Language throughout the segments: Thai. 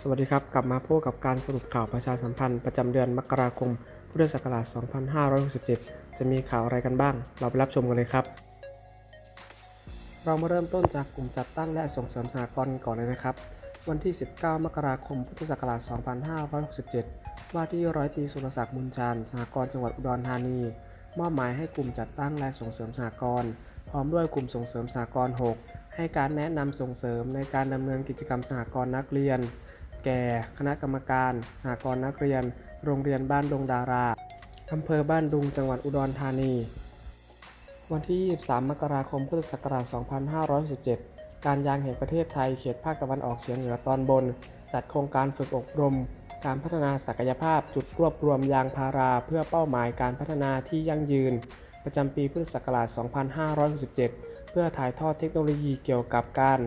สวัสดีครับ กลับมาพบกับการสรุปข่าวประชาสัมพันธ์ประจำเดือนมกราคม พุทธศักราช 2567 จะมีข่าวอะไรกันบ้าง เราไปรับชมกันเลยครับ เรามาเริ่มต้นจากกลุ่มจัดตั้งและส่งเสริมสหกรณ์กันก่อนเลยนะครับ วันที่ 19 มกราคม พุทธศักราช 2567 ว่าที่ร้อยตรีสุรศักดิ์บุญชาญสหกรณ์จังหวัดอุดรธานี มอบหมายให้กลุ่มจัดตั้งและส่งเสริมสหกรณ์พร้อมด้วยกลุ่มส่งเสริมสหกรณ์ 6 ให้การแนะนำส่งเสริมในการดำเนินกิจกรรมสหกรณ์นักเรียน แก่ คณะกรรมการสหกรณ์นักเรียน โรงเรียนบ้านดงดาราอำเภอบ้านดุงจังหวัดอุดรธานี วันที่ 23 มกราคม พุทธศักราช 2517การยางแห่งประเทศไทยเขตภาคตะวันออกเฉียงเหนือตอนบน จัดโครงการฝึกอบรม การพัฒนาศักยภาพจุดรวบรวมยางพาราเพื่อเป้าหมายการพัฒนาที่ยั่งยืน ประจำปีพุทธศักราช 2567 เพื่อถ่ายทอดเทคโนโลยีเกี่ยวกับการ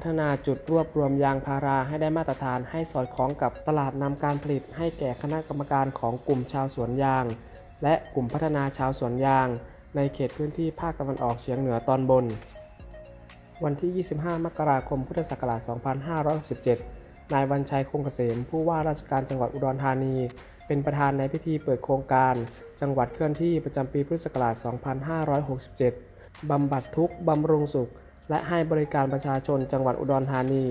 พัฒนาจุดรวบรวมยางพาราให้ได้มาตรฐานให้สอดคล้องกับตลาดนำการผลิตให้แก่คณะกรรมการของกลุ่มชาวสวนยาง และกลุ่มพัฒนาชาวสวนยาง ในเขตพื้นที่ภาคตะวันออกเฉียงเหนือตอนบน วันที่ 25 มกราคม พุทธศักราช 2567 นายวันชัยคงเกษม ผู้ว่าราชการจังหวัดอุดรธานี เป็นประธานในพิธีเปิดโครงการ จังหวัดเคลื่อนที่ประจำปีพุทธศักราช 2567 บำบัดทุกข์บำรุงสุข และให้บริการประชาชนจังหวัดอุดรธานี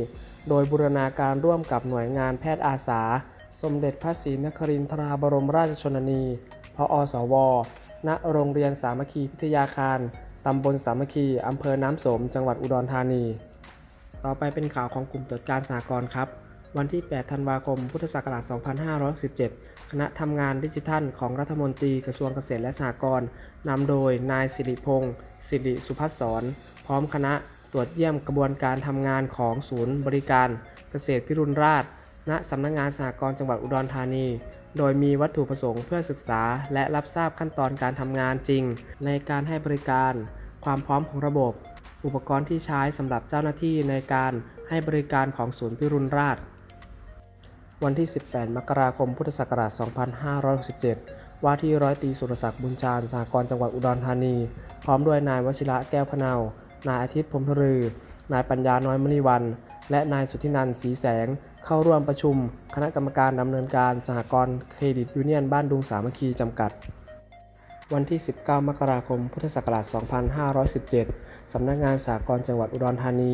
โดยบูรณาการร่วมกับหน่วยงานแพทย์อาสา สมเด็จพระศรีนครินทราบรมราชชนนี พออสว ณ โรงเรียนสามัคคีพิทยาคาร ตำบลสามัคคี อำเภอน้ำสม จังหวัดอุดรธานี ต่อไปเป็นข่าวของกลุ่มตรวจการสากลครับ วันที่ 8 ธันวาคม พุทธศักราช 2517คณะทำงานดิจิทัลของรัฐมนตรีกระทรวงเกษตรและสหกรณ์นำโดยนายสิริพงศ์สิริสุพัฒสอน พร้อมคณะตรวจเยี่ยมกระบวนการทำงานของศูนย์บริการเกษตรพิรุณราช ณสำนักงงานสหกรณ์จังหวัดอุดรธานี โดยมีวัตถุประสงค์เพื่อศึกษา และรับทราบขั้นตอนการทำงานจริง ในการให้บริการ ความพร้อมของระบบ อุปกรณ์ที่ใช้สำหรับเจ้าหน้าที่ในการให้บริการของศูนย์พิรุณราช วันที่ 18 มกราคม พุทธศักราช 2567ว่าที่ร้อยตีสุรศักดิ์บุญชาญสหกรณ์จังหวัดอุดรธานี พร้อมด้วยนายวชิระแก้วพนา นายอาทิตย์พรมพรือ นายปัญญาน้อยมณีวัน และนายสุทธินันท์ศรีแสง เข้าร่วมประชุม คณะกรรมการดำเนินการสหกรณ์เครดิตยูเนียนบ้านดุงสามัคคีจำกัด วันที่ 19 มกราคม พุทธศักราช 2517 สำนักงานสหกรณ์จังหวัดอุดรธานี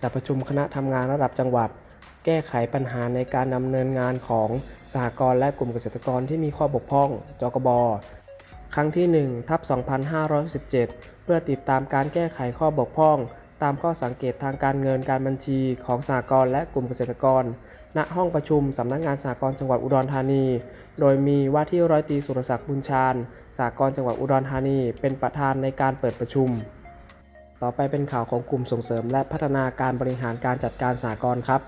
จัดประชุมคณะทำงานระดับจังหวัด แก้ไขปัญหาในการดำเนินงานของสหกรณ์และกลุ่มเกษตรกรที่มีข้อบกพร่อง จกบ ครั้งที่ 1 ทับ 2517 เพื่อติดตามการแก้ไขข้อบกพร่อง ตามข้อสังเกตทางการเงินการบัญชีของสหกรณ์และกลุ่มเกษตรกร ณ ห้องประชุมสำนักงานสหกรณ์จังหวัดอุดรธานี โดยมีว่าที่ร้อยตีสุรศักดิ์บุญชาญสหกรณ์จังหวัดอุดรธานี เป็นประธานในการเปิดประชุม ต่อไปเป็นข่าวของกลุ่มส่งเสริม และพัฒนาการบริหารการจัดการสหกรณ์ครับ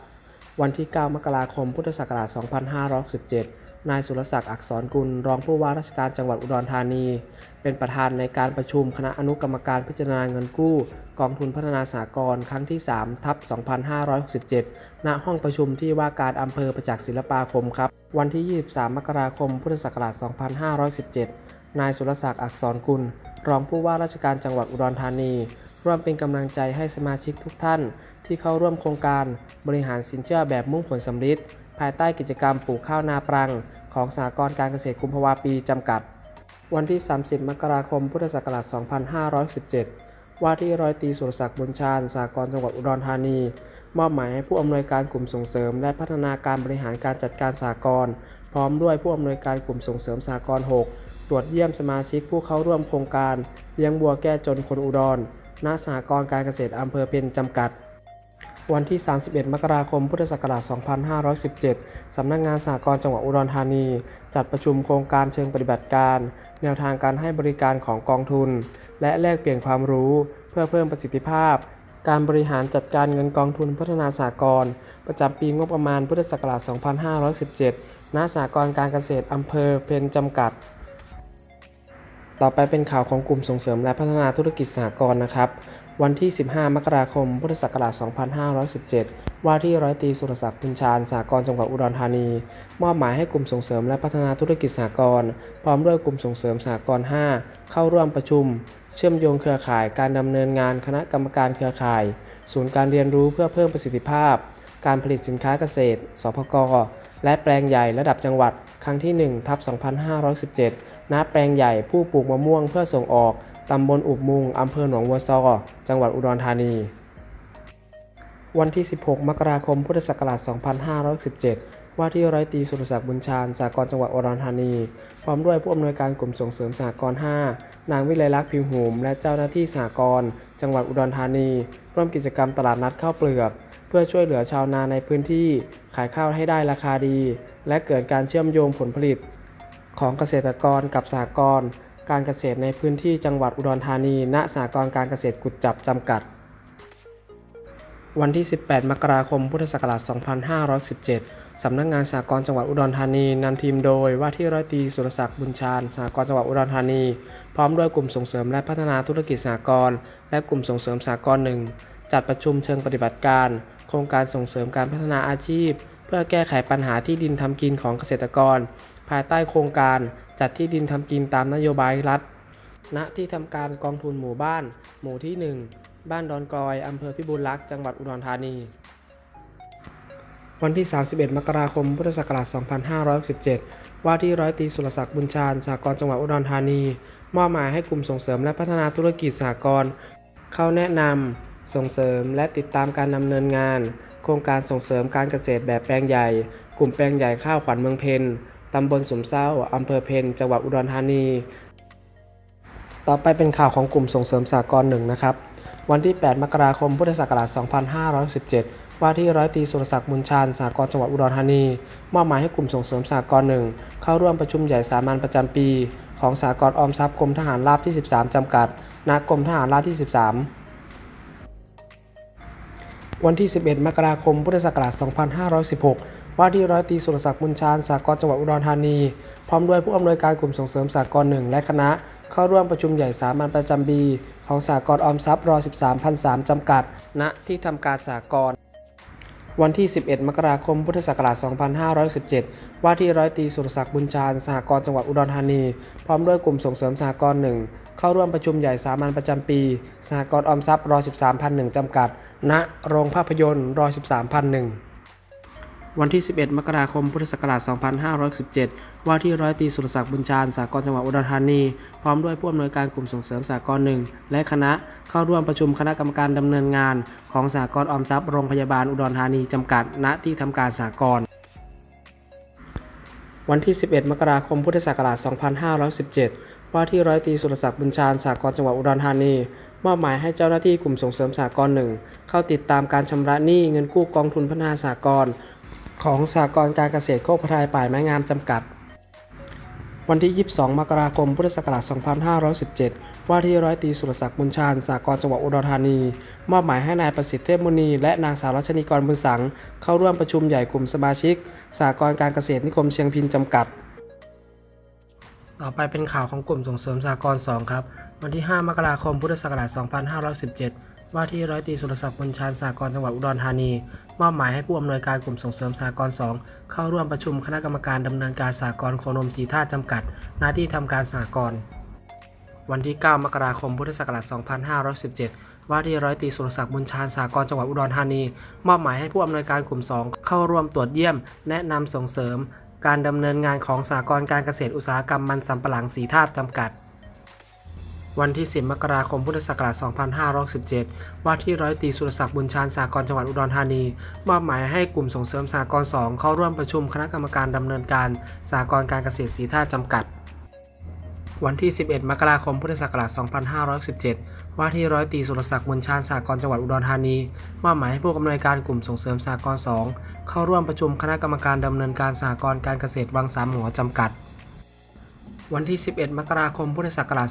วันที่ 9 มกราคม พุทธศักราช 2567 นายสุรศักดิ์อักษรกุล รองผู้ว่าราชการจังหวัดอุดรธานี เป็นประธานในการประชุมคณะอนุกรรมการพิจารณาเงินกู้ กองทุนพัฒนาสหกรณ์ครั้งที่ 3 ทับ 2567 ณ ห้องประชุมที่ว่าการอำเภอประจักษ์ศิลปาคมครับ วันที่ 23 มกราคม พุทธศักราช 2517 นายสุรศักดิ์อักษรกุล รองผู้ว่าราชการจังหวัดอุดรธานี ร่วมเป็นกำลังใจให้สมาชิกทุกท่าน ที่เข้าร่วมโครงการบริหารสินเชื่อแบบมุ่งผลสำลิด ภายใต้กิจกรรมปลูกข้าวนาปรัง ของสหกรณ์การเกษตรคุมภาวาปีจำกัด วันที่ 30 มกราคม พุทธศักราช 2517 ว่าที่ร้อยตีสุรศักดิ์บุญชาญสหกรณ์จังหวัดอุดรธานี มอบหมายให้ผู้อำนวยการกลุ่มส่งเสริม และพัฒนาการบริหารการจัดการสหกรณ์พร้อมด้วยผู้อำนวยการกลุ่มส่งเสริมสหกรณ์ 6 ตรวจเยี่ยมสมาชิกผู้เข้าร่วมโครงการ เลี้ยงบัวแก้จนคนอุดรณสหกรณ์การเกษตรอำเภอเพนจำกัด วันที่ 31 มกราคม พุทธศักราช 2517 สำนักงานสหกรณ์จังหวัดอุดรธานี จัดประชุมโครงการเชิงปฏิบัติการ แนวทางการให้บริการของกองทุน และแลกเปลี่ยนความรู้ เพื่อเพิ่มประสิทธิภาพ การบริหารจัดการเงินกองทุนพัฒนาสหกรณ์ประจำปีงบประมาณพุทธศักราช 2517 ณ สหกรณ์การเกษตรอำเภอเพนจำกัด ต่อไปเป็นข่าวของกลุ่มส่งเสริมและพัฒนาธุรกิจสหกรณ์นะครับ วันที่ 15 มกราคม พุทธศักราช 2517 ว่าที่ร้อยตีสุรศักดิ์บุญชาญสหกรณ์จังหวัดอุดรธานี มอบหมายให้กลุ่มส่งเสริมและพัฒนาธุรกิจสหกรณ์พร้อมด้วยกลุ่มส่งเสริมสหกรณ์5เข้าร่วมประชุม เชื่อมโยงเครือข่ายการดำเนินงานคณะกรรมการเครือข่าย ศูนย์การเรียนรู้เพื่อเพิ่มประสิทธิภาพ การผลิตสินค้าเกษตร สพก และแปลงใหญ่ระดับจังหวัด ครั้งที่1ทับ2517 ณ แปลงใหญ่ผู้ปลูกมะม่วงเพื่อส่งออก ตำบลอุบมุง อำเภอหนองวัวซอ จังหวัดอุดรธานี วันที่ 16 มกราคม พุทธศักราช 2517 ว่าที่ร้อยตรีสุรศักดิ์บุญชาญสากลจังหวัดอุดรธานี พร้อมด้วยผู้อำนวยการกลุ่มส่งเสริมสหกรณ์ 5 นางวิไลลักษณ์ผิวหูมและเจ้าหน้าที่สหกรณ์ จังหวัดอุดรธานี ร่วมกิจกรรมตลาดนัดข้าวเปลือก เพื่อช่วยเหลือชาวนาในพื้นที่ ขายข้าวให้ได้ราคาดี และเกิดการเชื่อมโยงผลผลิต ของเกษตรกรกับสหกรณ์ การเกษตรในพื้นที่จังหวัดอุดรธานี ณ สหกรณ์การเกษตรกุดจับจำกัด วันที่ 18 มกราคม พุทธศักราช 2517 สำนักงานสหกรณ์จังหวัดอุดรธานีนำทีมโดยว่าที่ร้อยตรีสุรศักดิ์บุญชาญสหกรณ์จังหวัดอุดรธานี พร้อมด้วยกลุ่มส่งเสริมและพัฒนาธุรกิจสหกรณ์และกลุ่มส่งเสริมสหกรณ์หนึ่งจัดประชุมเชิงปฏิบัติการ โครงการส่งเสริมการพัฒนาอาชีพ เพื่อแก้ไขปัญหาที่ดินทำกินของเกษตรกร ภายใต้โครงการจัดที่ดินทำกินตามนโยบายรัฐ ณ ที่ทำการกองทุนหมู่บ้าน หมู่ที่ 1 บ้านดอนกลอยอำเภอพิบูลรักษ์ จังหวัดอุดรธานี วันที่ 31 มกราคม พุทธศักราช 2567 ว่าที่ร้อยตีสุรศักดิ์บุญชาญสหกรณ์จังหวัดอุดรธานี มอบหมายให้กลุ่มส่งเสริมและพัฒนาธุรกิจสหกรณ์เข้าแนะนำส่งเสริมและติดตามการดำเนินงาน โครงการส่งเสริมการเกษตรแบบแปลงใหญ่ กลุ่มแปลงใหญ่ข้าวขวัญเมืองเพน ตำบลสมเศร้าอำเภอเพนจังหวัดอุดรธานี ต่อไปเป็นข่าวของกลุ่มส่งเสริมสากลหนึ่งนะครับ วันที่ 8 มกราคม พุทธศักราช 2517 ว่าที่ร้อยตีสุรศักดิ์บุญชาญสากลจังหวัดอุดรธานี มอบหมายให้กลุ่มส่งเสริมสากลหนึ่งเข้าร่วมประชุมใหญ่สามัญประจำปี ของสากลออมทรัพย์กรมทหารราบที่ 13 จำกัด ณ กรมทหารราบที่ 13วันที่ 11 มกราคม พุทธศักราช 2516 ว่าที่ร้อยตีสุรศักดิ์บุญชาญสากลจังหวัดอุดรธานี พร้อมด้วยผู้อำนวยการกลุ่มส่งเสริมสากลหนึ่งและคณะ เข้าร่วมประชุมใหญ่สามัญประจำปีของสากลออมทรัพย์รอ 13พันสามจำกัด ณ ที่ทำการสากลวันที่ 11 มกราคม พุทธศักราช 2517 ว่าที่ร้อยตีสุรศักดิ์บุญชาญสหกรณ์จังหวัดอุดรธานี พร้อมด้วยกลุ่มส่งเสริมสหกรณ์หนึ่ง เข้าร่วมประชุมใหญ่สามัญประจำปี สหกรณ์ออมทรัพย์รอ 13พันหนึ่งจำกัด ณ โรงภาพยนตร์รอ 13พันหนึ่ง วันที่ 11 มกราคม พุทธศักราช 2517 ว่าที่ร้อยตีสุรศักดิ์บุญชาญสากลจังหวัดอุดรธานี พร้อมด้วยผู้อำนวยการกลุ่มส่งเสริมสากลหนึ่งและคณะเข้าร่วมประชุมคณะกรรมการดำเนินงาน ของสากลออมทรัพย์โรงพยาบาลอุดรธานีจำกัด ณ ที่ทำการสากลวันที่ 11 มกราคม พุทธศักราช 2517 ว่าที่ร้อยตีสุรศักดิ์บุญชาญสากลจังหวัดอุดรธานี มอบหมายให้เจ้าหน้าที่กลุ่มส่งเสริมสากลหนึ่งเข้าติดตามการชำระหนี้เงินกู้กองทุนพัฒนาสากล ของสหกรการเกษตรโคกพทายป่ายไม้งามจำกัด วันที่ 22 มกราคม พุทธศักราช 2517 ว่าที่ร้อยตีสุรศักดิ์บุญชาญสหกรจังหวัดอุดรธานี มอบหมายให้นายประสิทธิ์เทพมุนี และนางสาวรัชนีกรบุญสัง เข้าร่วมประชุมใหญ่กลุ่มสมาชิกสหกรการเกษตรนิคมเชียงพินจำกัด ต่อไปเป็นข่าวของกลุ่มส่งเสริมสหกร2ครับ วันที่ 5 มกราคม พุทธศักราช 2517 ว่าที่ร้อยตีสุรศักดิ์บุญชาญสหกรจังหวัดอุดรธานี มอบหมายให้ผู้อำนวยการกลุ่มส่งเสริมสหกร2เข้าร่วมประชุมคณะกรรมการดำเนินการสหกรโคนมสีท่าตุจำกัด หน้าที่ทำการสหกร วันที่ 9 มกราคม พุทธศักราช 2517 ว่าที่ร้อยตีสุรศักดิ์บุญชาญสหกรจังหวัดอุดรธานี มอบหมายให้ผู้อำนวยการกลุ่ม 2 เข้าร่วมตรวจเยี่ยม แนะนำส่งเสริม การดำเนินงานของสหกรการเกษตรอุตสาหกรรมมันสำปะหลังสีธาตุจำกัด วันที่ 10 มกราคม พุทธศักราช 2517 ว่าที่ร้อยตีสุรศักดิ์บุญชาญสหกรจังหวัดอุดรธานี มอบหมายให้กลุ่มส่งเสริมสหกรณ์2เข้าร่วมประชุมคณะกรรมการดำเนินการสหกรการเกษตรสีธาจำกัด วันที่ 11 มกราคม พุทธศักราช 2517 ว่าที่ร้อยตีสุรศักดิ์บุญชาญสหกรจังหวัดอุดรธานี มอบหมายให้ผู้อำนวยการกลุ่มส่งเสริมสหกร2เข้าร่วมประชุมคณะกรรมการดำเนินการสหกรการเกษตรวังสามหัวจำกัด วันที่ 11 มกราคม พุทธศักราช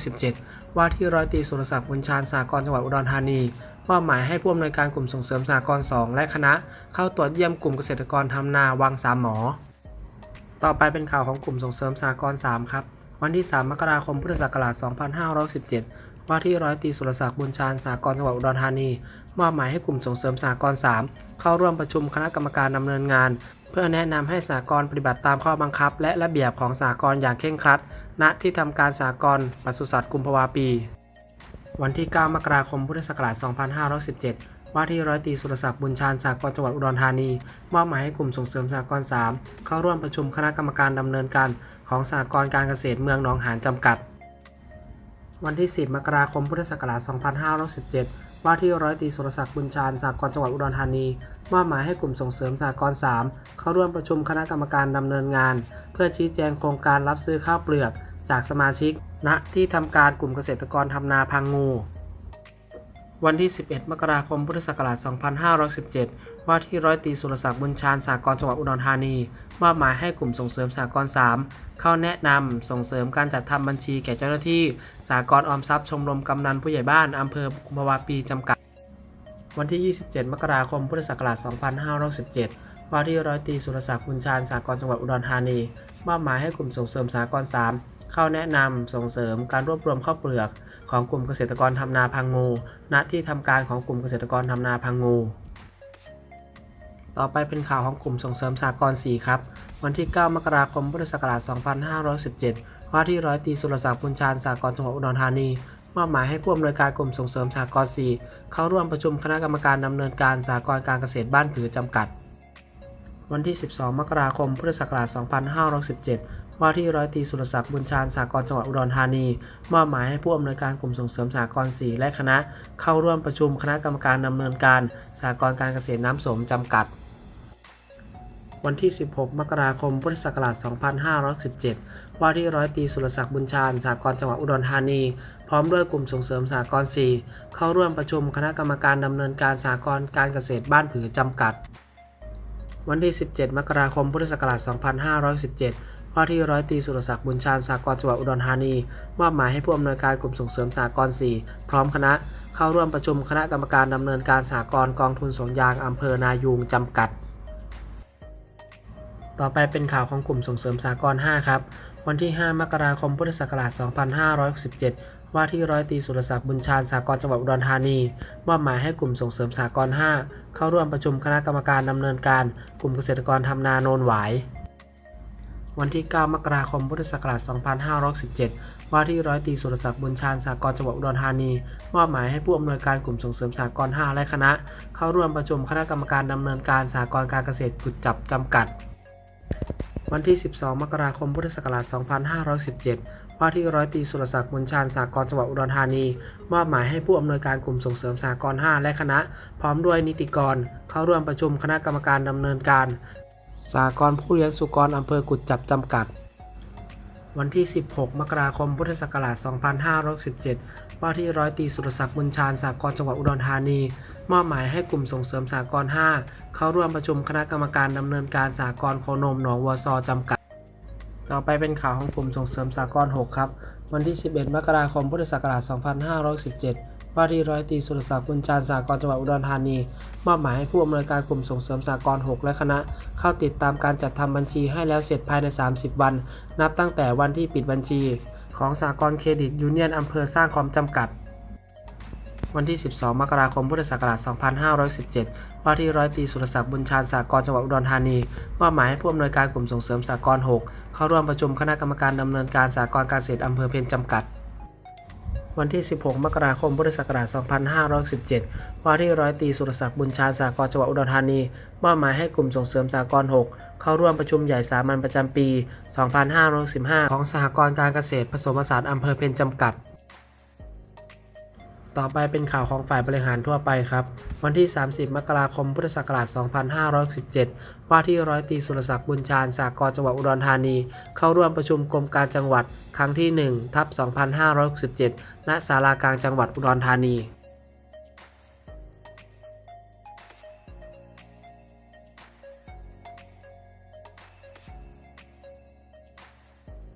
2517 ว่าที่ร้อยตรีสุรศักดิ์บุญชาญสหกรจังหวัดอุดรธานีมอบหมายให้ผู้อำนวยการกลุ่มส่งเสริมสหกร2และคณะ เข้าตรวจเยี่ยมกลุ่มเกษตรกรทำนาวังสามหมอ ต่อไปเป็นข่าวของกลุ่มส่งเสริมสหกร3ครับ วันที่ 3 มกราคม พุทธศักราช 2517 ว่าที่ร้อยตรีสุรศักดิ์บุญชาญสหกรจังหวัดอุดรธานี มอบหมายให้กลุ่มส่งเสริมสหกร3เข้าร่วมประชุมคณะกรรมการดำเนินงาน เพื่อแนะนำให้สหกรปฏิบัติตามข้อบังคับ และระเบียบของสหกรอย่างเคร่งครัด ณ ที่ทำการสหกรปศุสัตว์กุมภาวาปี วันที่ 9 มกราคม พุทธศักราช 2517ว่าที่ร้อยตีสุรศักดิ์บุญชาญสากลจังหวัดอุดรธานี มอบหมายให้กลุ่มส่งเสริมสหกร3เข้าร่วมประชุมคณะกรรมการดำเนินการของสหกรการเกษตรเมืองหนองหานจำกัด วันที่ 10 มกราคมพุทธศักราช 2517 ว่าที่ร้อยตีสุรศักดิ์บุญชาญสากลจังหวัดอุดรธานี มอบหมายให้กลุ่มส่งเสริมสากล3เข้าร่วมประชุมคณะกรรมการดำเนินงาน เพื่อชี้แจงโครงการรับซื้อข้าวเปลือก จากสมาชิก ณที่ทำการกลุ่มเกษตรกรทำนาพังงู วันที่ 11 มกราคม พุทธศักราช 2517 ว่าที่ร้อยตีสุรศักดิ์บุญชาญสากลจังหวัดอุดรธานีมอบหมายให้กลุ่มส่งเสริมสากล3เข้าแนะนำส่งเสริมการจัดทำบัญชีแก่เจ้าหน้าที่สากลออมทรัพย์ชมรมกำนันผู้ใหญ่บ้านอำเภอกุมภาวาปีจำกัด วันที่ 27 มกราคมพุทธศักราช2517ว่าที่ร้อยตีสุรศักดิ์บุญชาญสากลจังหวัดอุดรธานีมอบหมายให้กลุ่มส่งเสริมสากล3เข้าแนะนำส่งเสริมการรวบรวมข้าวเปลือก ของกลุ่มเกษตรกรทำนาพังงู ณ ที่ทำการของกลุ่มเกษตรกรทำนาพังงู ต่อไปเป็นข่าวของกลุ่มส่งเสริมสากล4ครับ วันที่ 9 มกราคมพุทธศักราช 2517 ว่าที่ร้อยตีสุรศักดิ์บุญชาญสากลจังหวัดอุดรธานีมอบหมายให้ผู้อำนวยการกลุ่มส่งเสริมสากล4เข้าร่วมประชุมคณะกรรมการดำเนินการสากลการเกษตรบ้านผือจำกัด วันที่ 12 มกราคมพุทธศักราช 2517 ว่าที่ร้อยตีสุรศักดิ์บุญชาญสากลจังหวัดอุดรธานีมอบหมายให้ผู้อำนวยการกลุ่มส่งเสริมสากล4และคณะ เข้าร่วมประชุมคณะกรรมการดำเนินการสากลการเกษตรน้ำสมจำกัด วันที่ 16 มกราคม พุทธศักราช 2517 ว่าที่ร้อยตีสุรศักดิ์บุญชาญสากลจังหวัดอุดรธานี พร้อมด้วยกลุ่มส่งเสริมสากล4เข้าร่วมประชุมคณะกรรมการดำเนินการสากลการเกษตรบ้านผือจำกัด วันที่ 17 มกราคม พุทธศักราช 2517ว่าที่ร้อยตีสุรศักดิ์บุญชาญสากลจังหวัดอุดรธานีมอบหมายให้ผู้อำนวยการกลุ่มส่งเสริมสากล4พร้อมคณะ เข้าร่วมประชุมคณะกรรมการดำเนินการสากลกองทุนสวนยางอำเภอนายูงจำกัด ต่อไปเป็นข่าวของกลุ่มส่งเสริมสากล5ครับ วันที่ 5 มกราคมพุทธศักราช 2567 ว่าที่ร้อยตีสุรศักดิ์บุญชาญสากลจังหวัดอุดรธานีมอบหมายให้กลุ่มส่งเสริมสากล5เข้าร่วมประชุมคณะกรรมการดำเนินการ กลุ่มเกษตรกรทำนาโนนหวายวันที่ 9 มกราคม พุทธศักราช 2567ว่าที่ร้อยตีสุรศักดิ์บุญชาญสากลจังหวัดอุดรธานี มอบหมายให้ผู้อำนวยการกลุ่มส่งเสริมสากล5และคณะ เข้าร่วมประชุมคณะกรรมการดำเนินการสากลการเกษตรกุดจับจำกัด วันที่ 12 มกราคม พุทธศักราช 2517 ว่าที่ร้อยตีสุรศักดิ์บุญชาญสากลจังหวัดอุดรธานี มอบหมายให้ผู้อำนวยการกลุ่มส่งเสริมสากล5และคณะ พร้อมด้วยนิติกร เข้าร่วมประชุมคณะกรรมการดำเนินการ สากลผู้เลี้ยงสุกรอำเภอกุดจับจำกัด วันที่ 16 มกราคม พุทธศักราช 2517 ว่าที่ร้อยตีสุรศักดิ์บุญชาญสากลจังหวัดอุดรธานี มอบหมายให้กลุ่มส่งเสริมสากล5เข้าร่วมประชุมคณะกรรมการดำเนินการสากลโคนมหนองวัวซอจำกัด ต่อไปเป็นข่าวของกลุ่มส่งเสริมสากล6ครับ วันที่ 11 มกราคมพุทธศักราช 2517 ว่าที่ร้อยตีสุรศักดิ์บุญชาญสากลจังหวัดอุดรธานี มอบหมายให้ผู้อำนวยการกลุ่มส่งเสริมสากล6และคณะ เข้าติดตามการจัดทำบัญชีให้แล้วเสร็จภายใน 30 วัน นับตั้งแต่วันที่ปิดบัญชี ของสากลเครดิตยูเนียนอำเภอสร้างคอมจำกัด วันที่ 12 มกราคม พุทธศักราช 2517 ว่าที่ร้อยตีสุรศักดิ์บุญชาญสากลจังหวัดอุดรธานีมอบหมายให้ผู้อำนวยการกลุ่มส่งเสริมสากล6เข้าร่วมประชุมคณะกรรมการดำเนินการสากลการเกษตรอำเภอเพ็ญจำกัด วันที่ 16 มกราคม พุทธศักราช 2517 ว่าที่ร้อยตีสุรศักดิ์บุญชาญสากลจังหวัดอุดรธานีมอบหมายให้กลุ่มส่งเสริมสากล6เข้าร่วมประชุมใหญ่สามัญประจำปี 2515ของสหกรณ์การเกษตรผสมผสานอำเภอเพ็ญจำกัด ต่อไปเป็นข่าวของฝ่ายบริหารทั่วไปครับ วันที่ 30 มกราคม พุทธศักราช 2567 ว่าที่ร้อยตรีสุรศักดิ์บุญชาญสากลจังหวัดอุดรธานี เข้าร่วมประชุมกรมการจังหวัด ครั้งที่1ทับ2567 ณ ศาลากลางจังหวัดอุดรธานี